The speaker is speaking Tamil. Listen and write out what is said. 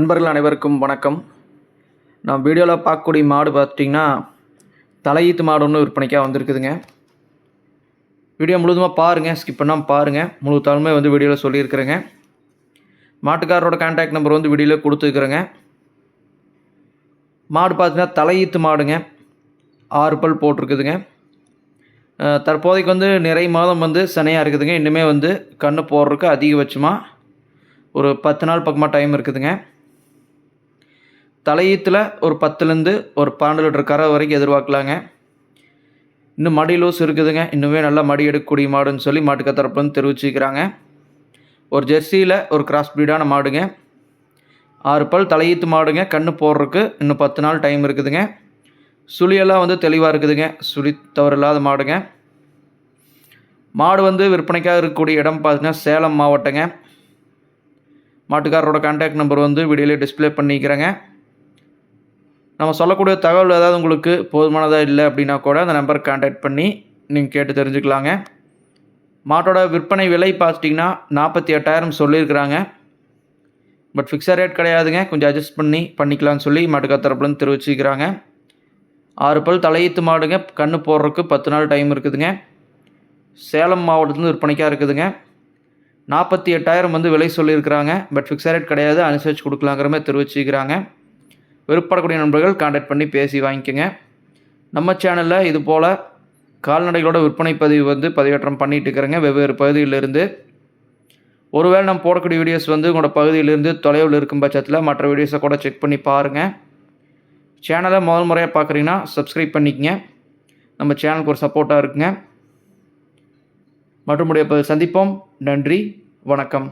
நண்பர்கள் அனைவருக்கும் வணக்கம். நான் வீடியோவில் பார்க்கக்கூடிய மாடு பார்த்திங்கன்னா தலையீத்து மாடு ஒன்று விற்பனைக்காக வந்திருக்குதுங்க. வீடியோ முழுதுமாக பாருங்கள் ஸ்கிப் பண்ணாமல் பாருங்கள் முழு தகவலுமே வந்து வீடியோவில் சொல்லியிருக்கிறேங்க. மாட்டுக்காரரோட கான்டாக்ட் நம்பர் வந்து வீடியோவில் கொடுத்துருக்குறேங்க. மாடு பார்த்தீங்கன்னா தலையீத்து மாடுங்க. ஆறு பல் போட்டிருக்குதுங்க. தற்போதைக்கு வந்து நிறை மாதம் வந்து சனையாக இருக்குதுங்க. இன்னுமே வந்து கன்று போடுறதுக்கு அதிகபட்சமாக ஒரு பத்து நாள் பக்கமாக டைம் இருக்குதுங்க. தலையீத்தில் ஒரு பத்துலேருந்து ஒரு பன்னெண்டு லிட்டர் கரை வரைக்கும் எதிர்பார்க்கலாங்க. இன்னும் மடி லூஸ் இருக்குதுங்க. இன்னுமே நல்லா மடி எடுக்கக்கூடிய மாடுன்னு சொல்லி மாட்டுக்க தரப்புலேருந்து தெரிவிச்சுக்கிறாங்க. ஒரு ஜெர்சியில் ஒரு கிராஸ் ப்ரீடான மாடுங்க. ஆறு பல் தலையீத்து மாடுங்க. கண்ணு போடுறதுக்கு இன்னும் பத்து நாள் டைம் இருக்குதுங்க. சுழியெல்லாம் வந்து தெளிவாக இருக்குதுங்க. சுழி தவறு இல்லாத மாடுங்க. மாடு வந்து விற்பனைக்காக இருக்கக்கூடிய இடம் பார்த்தீங்கன்னா சேலம் மாவட்டங்க. மாட்டுக்காரரோட கான்டாக்ட் நம்பர் வந்து வீடியோவில் டிஸ்ப்ளே பண்ணிக்கிறேங்க. நம்ம சொல்லக்கூடிய தகவல் ஏதாவது உங்களுக்கு போதுமானதாக இல்லை அப்படின்னா கூட அந்த நம்பருக்கு கான்டாக்ட் பண்ணி நீங்கள் கேட்டு தெரிஞ்சுக்கலாங்க. மாட்டோட விற்பனை விலை பார்த்துட்டிங்கன்னா நாற்பத்தி எட்டாயிரம் சொல்லியிருக்கிறாங்க. பட் ஃபிக்ஸட் ரேட் கிடையாதுங்க. கொஞ்சம் அட்ஜஸ்ட் பண்ணி பண்ணிக்கலாம்னு சொல்லி மாட்டுக்கா தரப்புலன்னு தெரிவிச்சுக்கிறாங்க. ஆறு பல் தலையீத்து மாடுங்க. கண்ணு போடுறதுக்கு பத்து நாள் டைம் இருக்குதுங்க. சேலம் மாவட்டத்துலேருந்து விற்பனைக்காக இருக்குதுங்க. நாற்பத்தி எட்டாயிரம் வந்து விலை சொல்லியிருக்கிறாங்க. பட் ஃபிக்ஸட் ரேட் கிடையாது. அனுசரித்து கொடுக்கலாங்கிற மாதிரி தெரிவிச்சுக்கிறாங்க. விருப்பப்படக்கூடிய நண்பர்கள் காண்டாக்ட் பண்ணி பேசி வாங்கிக்கோங்க. நம்ம சேனலில் இது போல் கால்நடைகளோட விற்பனை பதிவு வந்து பதிவேற்றம் பண்ணிகிட்டு இருக்கிறேங்க. வெவ்வேறு பகுதியிலிருந்து. ஒருவேளை நம்ம போடக்கூடிய வீடியோஸ் வந்து உங்களோட பகுதியிலிருந்து தொலைவில் இருக்கும் பட்சத்தில் மற்ற வீடியோஸை கூட செக் பண்ணி பாருங்கள் சேனலை முதல் முறையாக பார்க்குறீங்கன்னா சப்ஸ்கிரைப் பண்ணிக்கங்க. நம்ம சேனலுக்கு ஒரு சப்போர்ட்டாக இருக்குங்க. மற்றும் சந்திப்போம். நன்றி. வணக்கம்.